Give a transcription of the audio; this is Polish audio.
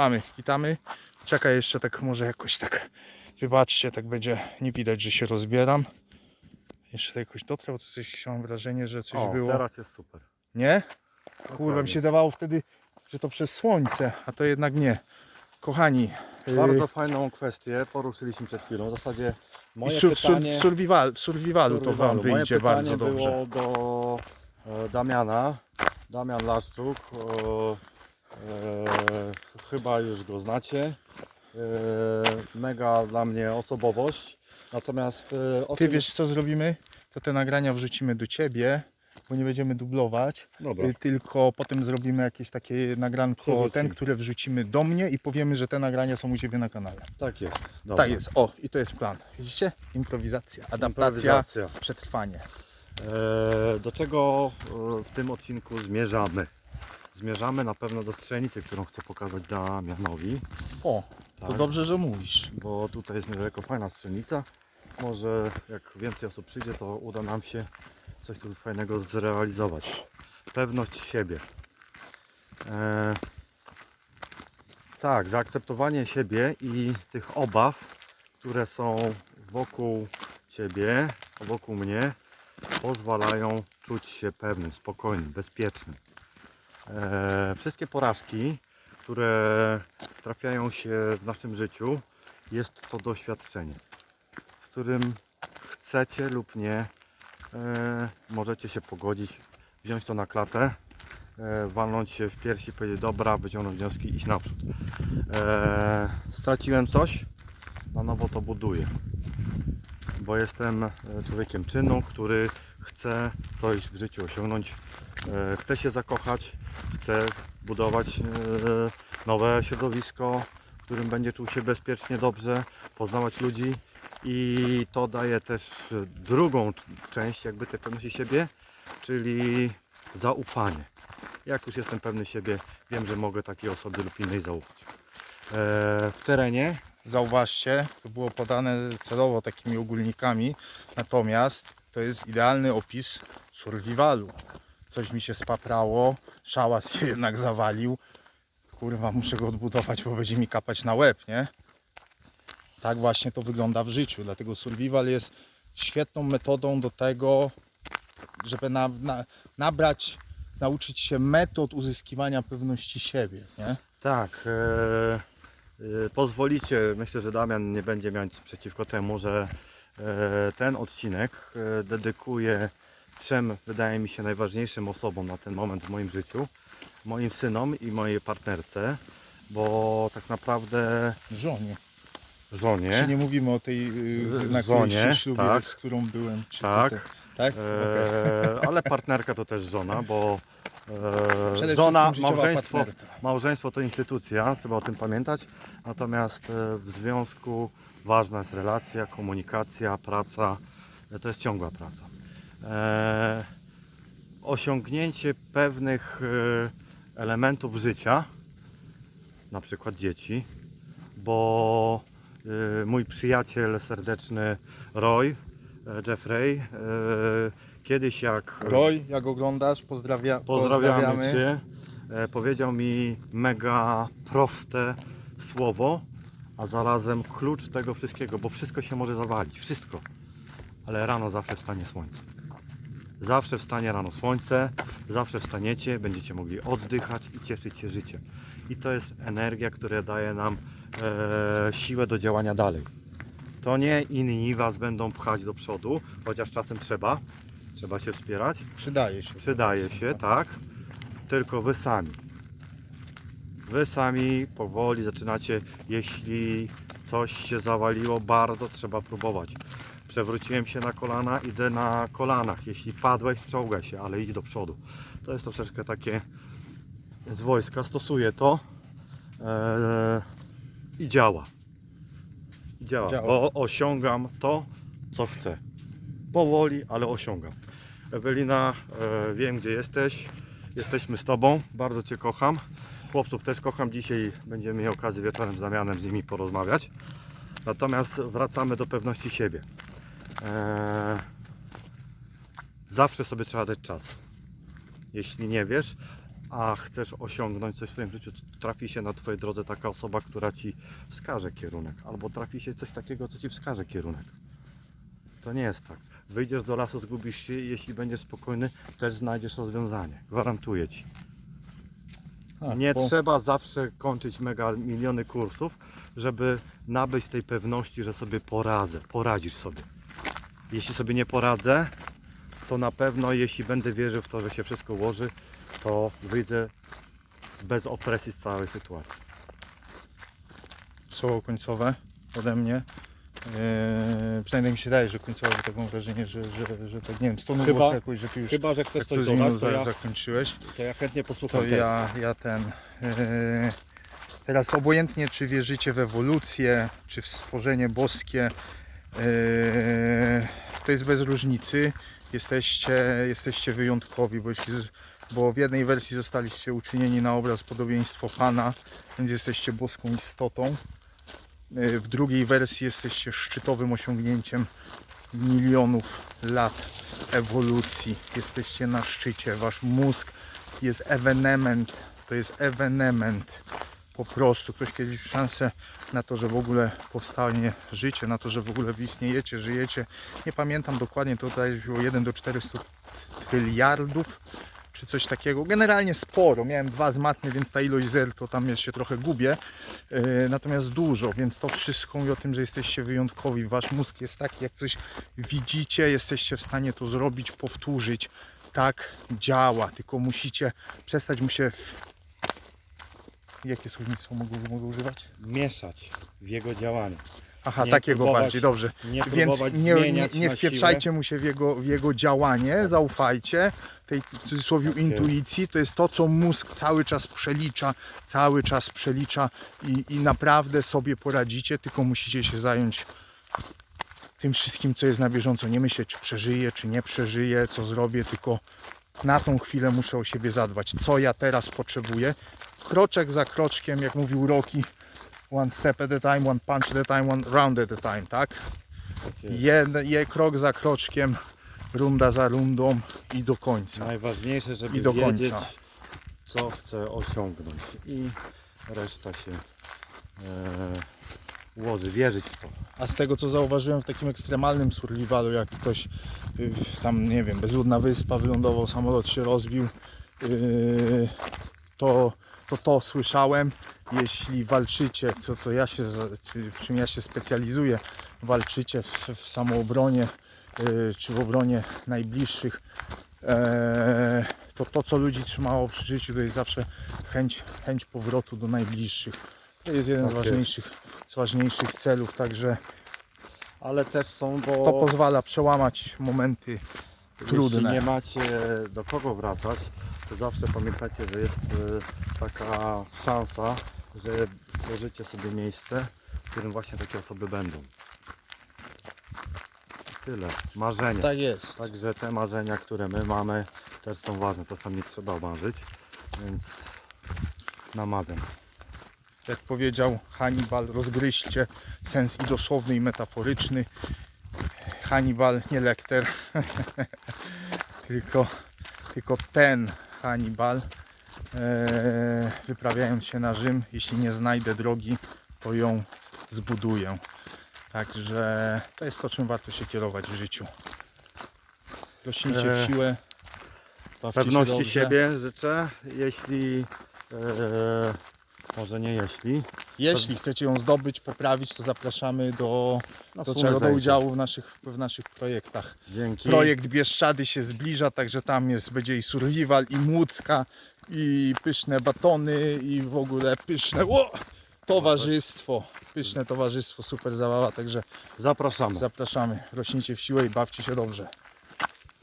mamy, witamy. Czekaj jeszcze tak może jakoś tak, wybaczcie, tak będzie nie widać, że się rozbieram. Jeszcze tak jakoś bo to coś mam wrażenie, że coś O, było. teraz jest super. Nie? Kurwa, mi się dawało wtedy, że to przez słońce, a to jednak nie. Kochani, yy, Bardzo fajną kwestię poruszyliśmy przed chwilą. W zasadzie moje sur, sur, pytanie... w, survival, w survivalu to Wam. Moje wyjdzie bardzo dobrze. było do e, Damiana. Damian Laszczuk. O, e, chyba już go znacie. E, mega dla mnie osobowość. Natomiast e, Ty czym- wiesz co zrobimy? To te nagrania wrzucimy do Ciebie, bo nie będziemy dublować. Dobra. Y, tylko potem zrobimy jakieś takie nagranko, ten, które wrzucimy do mnie i powiemy, że te nagrania są u Ciebie na kanale. Tak jest. Dobra. Tak jest, o i to jest plan. Widzicie? Improwizacja, adaptacja, Improwizacja. przetrwanie. E, Do czego e, w tym odcinku zmierzamy? Zmierzamy na pewno do strzelnicy, którą chcę pokazać Damianowi, O, to Tak. dobrze, że mówisz. bo tutaj jest niedaleko fajna strzelnica. Może jak więcej osób przyjdzie, to uda nam się coś tu fajnego zrealizować. Pewność siebie. E, tak, zaakceptowanie siebie i tych obaw, które są wokół Ciebie, wokół mnie, pozwalają czuć się pewnym, spokojnym, bezpiecznym. E, wszystkie porażki, które trafiają się w naszym życiu, jest to doświadczenie, z którym chcecie lub nie, e, możecie się pogodzić, wziąć to na klatę, e, walnąć się w piersi, powiedzieć dobra, wyciągnąć wnioski i iść naprzód. Straciłem coś, na nowo to buduję, bo jestem człowiekiem czynu, który chce coś w życiu osiągnąć, chce się zakochać, chce budować e, nowe środowisko, w którym będzie czuł się bezpiecznie, dobrze, poznawać ludzi i to daje też drugą część jakby tej pewności siebie, czyli zaufanie. Jak już jestem pewny siebie, wiem, że mogę takiej osobie lub innej zaufać. E, w terenie Zauważcie, to było podane celowo takimi ogólnikami, natomiast to jest idealny opis survivalu. Coś mi się spaprało, szałas się jednak zawalił. Kurwa, muszę go odbudować, bo będzie mi kapać na łeb, nie? Tak właśnie to wygląda w życiu, dlatego survival jest świetną metodą do tego, żeby na, na, nabrać, nauczyć się metod uzyskiwania pewności siebie, nie? Tak. E, e, pozwolicie, myślę, że Damian nie będzie miał nic przeciwko temu, że e, ten odcinek dedykuję trzem, wydaje mi się, najważniejszym osobom na ten moment w moim życiu. Moim synom i mojej partnerce, bo tak naprawdę Żonie. żonie. Czy nie mówimy o tej, yy, na Żonie, ślubie, tak. z którą byłem? Tak. Te, tak? Okej. E, ale partnerka to też żona, bo Przede e, żona, małżeństwo, partnerka. małżeństwo to instytucja, trzeba o tym pamiętać. Natomiast e, w związku ważna jest relacja, komunikacja, praca. To jest ciągła praca. E, osiągnięcie pewnych e, elementów życia, na przykład dzieci, bo e, mój przyjaciel serdeczny Roy, e, Jeffrey, kiedyś jak Roy, jak oglądasz, pozdrawia, pozdrawiamy, pozdrawiamy. Cię, powiedział mi mega proste słowo, a zarazem klucz tego wszystkiego, bo wszystko się może zawalić, wszystko, ale rano zawsze wstanie słońce. Zawsze wstanie rano słońce, zawsze wstaniecie, będziecie mogli oddychać i cieszyć się życiem. I to jest energia, która daje nam e, siłę do działania dalej. To nie inni Was będą pchać do przodu, chociaż czasem trzeba, trzeba się wspierać. Przydaje się. Przydaje się, tak. Tylko Wy sami. Wy sami powoli zaczynacie, jeśli coś się zawaliło, bardzo trzeba próbować. Przewróciłem się na kolana, idę na kolanach. Jeśli padłeś, czołgaj się, ale idź do przodu. To jest troszeczkę takie z wojska, stosuję to eee, i działa. Działa, Działa. bo osiągam to, co chcę. Powoli, ale osiągam. Ewelina, e, wiem gdzie jesteś. Jesteśmy z Tobą. Bardzo Cię kocham. Chłopców też kocham. Dzisiaj będziemy mieli okazję wieczorem z Damianem z nimi porozmawiać. Natomiast wracamy do pewności siebie. E, zawsze sobie trzeba dać czas. Jeśli nie wiesz, a chcesz osiągnąć coś w swoim życiu, trafi się na Twojej drodze taka osoba, która Ci wskaże kierunek, albo trafi się coś takiego, co Ci wskaże kierunek. To nie jest tak. Wyjdziesz do lasu, zgubisz się i jeśli będziesz spokojny, też znajdziesz rozwiązanie. Gwarantuję Ci. Tak, Nie bo- trzeba zawsze kończyć mega miliony kursów, żeby nabyć tej pewności, że sobie poradzę, poradzisz sobie. Jeśli sobie nie poradzę, to na pewno jeśli będę wierzył w to, że się wszystko ułoży, to wyjdę bez opresji z całej sytuacji. słowo końcowe ode mnie. Eee, przynajmniej mi się daje, że końcowe, bo tak mam wrażenie, że, że, że tak nie wiem, z tonu Chyba- głosu jakoś, że ty już Chyba, że chcesz to coś dodać, to za, ja, zakończyłeś, to ja chętnie to posłucham też. ja, ja ten. eee, teraz obojętnie, czy wierzycie w ewolucję, czy w stworzenie boskie, to jest bez różnicy. Jesteście, jesteście wyjątkowi, bo, jeśli, bo w jednej wersji zostaliście uczynieni na obraz podobieństwo Pana, więc jesteście boską istotą. E, W drugiej wersji jesteście szczytowym osiągnięciem milionów lat ewolucji. Jesteście na szczycie. Wasz mózg jest ewenement. To jest ewenement. Po prostu. Ktoś kiedyś szansę na to, że w ogóle powstanie życie, na to, że w ogóle wy istniejecie, żyjecie. Nie pamiętam dokładnie, to było 1 do 400 tryliardów czy coś takiego. Generalnie sporo. Miałem dwa z matmy, więc ta ilość zer to tam się trochę gubię. Yy, Natomiast dużo, więc to wszystko mówi o tym, że jesteście wyjątkowi. Wasz mózg jest taki, jak coś widzicie, jesteście w stanie to zrobić, powtórzyć. Tak działa, tylko musicie przestać mu się. Jakie słownictwo mogę używać? Mieszać w jego działaniu. Aha, Nie takiego próbować- bardziej, dobrze. Nie Więc nie, nie, nie wpieprzajcie mu się w jego, w jego działanie, zaufajcie tej w cudzysłowie intuicji. To jest to, co mózg cały czas przelicza, cały czas przelicza i, i naprawdę sobie poradzicie, tylko musicie się zająć tym wszystkim, co jest na bieżąco. Nie myśleć, czy przeżyję, czy nie przeżyję, co zrobię, tylko na tą chwilę muszę o siebie zadbać. Co ja teraz potrzebuję? Kroczek za kroczkiem, jak mówił Rocky, one step at a time, one punch at a time, one round at a time, tak? Je, je krok za kroczkiem, runda za rundą i do końca. Najważniejsze, żeby I do wiedzieć, końca. co chcę osiągnąć i reszta się e, ułoży, wierzyć w to. A z tego co zauważyłem w takim ekstremalnym survivalu, jak ktoś y, tam, nie wiem, bezludna wyspa, wylądował, samolot się rozbił, yy, to, to to słyszałem. Jeśli walczycie, co, co ja się, w czym ja się specjalizuję, walczycie w, w samoobronie yy, czy w obronie najbliższych, e, to to, co ludzi trzymało przy życiu, to jest zawsze chęć, chęć powrotu do najbliższych. To jest jeden z Tak ważniejszych, z ważniejszych celów, także Ale też są, bo to pozwala przełamać momenty trudne. jeśli nie macie do kogo wracać, to zawsze pamiętajcie, że jest e, taka szansa, że stworzycie sobie miejsce, w którym właśnie takie osoby będą. I Tyle. Marzenia. Tak jest. Także te marzenia, które my mamy, też są ważne. Czasami nie trzeba marzyć, więc namawiam. Jak powiedział Hannibal, rozgryźcie sens i dosłowny i metaforyczny. Hannibal, nie Lecter, tylko, tylko ten Hannibal, e, wyprawiając się na Rzym, jeśli nie znajdę drogi, to ją zbuduję. Także to jest to, czym warto się kierować w życiu. Rośnijcie w E, siłę, się Pewności dobrze. siebie życzę. Jeśli, e, może nie jeśli, Jeśli chcecie ją zdobyć, poprawić, to zapraszamy do, no do czego? Do udziału w naszych, w naszych projektach. Dzięki. Projekt Bieszczady się zbliża, także tam jest, będzie i survival, i młódzka, i pyszne batony, i w ogóle pyszne o, towarzystwo. Pyszne towarzystwo, super zabawa, także Zapraszamy. zapraszamy. Rośnijcie w siłę i bawcie się dobrze.